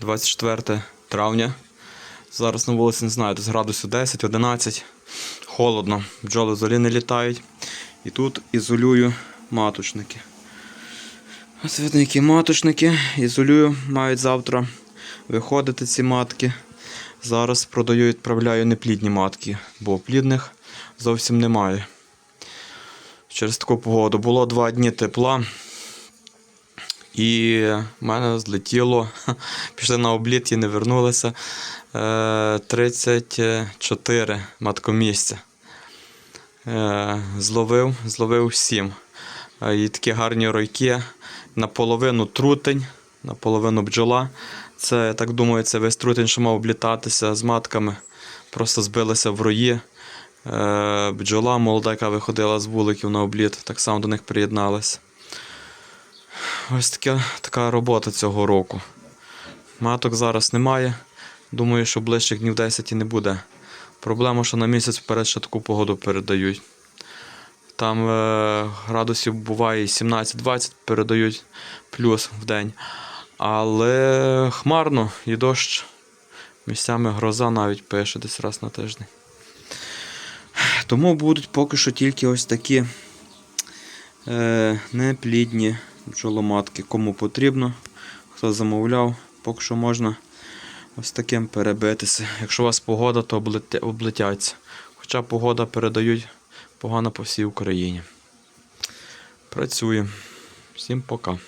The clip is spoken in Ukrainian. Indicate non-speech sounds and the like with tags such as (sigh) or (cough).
24 травня. Зараз на вулиці не знаю, десь градусів 10-11. Холодно. Бджоли взагалі не літають. І тут ізолюю маточники. Ось видно, які маточники. Ізолюю, мають завтра виходити ці матки. Зараз продаю відправляю неплідні матки, бо плідних зовсім немає. Через таку погоду було два дні тепла. І мене злетіло, (laughs) пішли на обліт і не вернулися. е, 34 маткомісця. Е, Зловив, зловив 7. І такі гарні ройки. Наполовину трутень, наполовину бджола. Це, я так думаю, це весь трутень, що мав облітатися з матками. Просто збилися в рої. Е, Бджола молода, яка виходила з вуликів на обліт, так само до них приєдналась. Ось така, така робота цього року. Маток зараз немає. Думаю, що ближчих днів 10 і не буде. Проблема, що на місяць вперед ще таку погоду передають. Там е, градусів буває 17-20 передають плюс в день. Але хмарно і дощ. Місцями гроза навіть пише десь раз на тиждень. Тому будуть поки що тільки ось такі е, неплідні бджоломатки. Кому потрібно, хто замовляв, поки що можна ось таким перебитися. Якщо у вас погода, то облетяться. Хоча погода передають погано по всій Україні. Працює. Всім пока.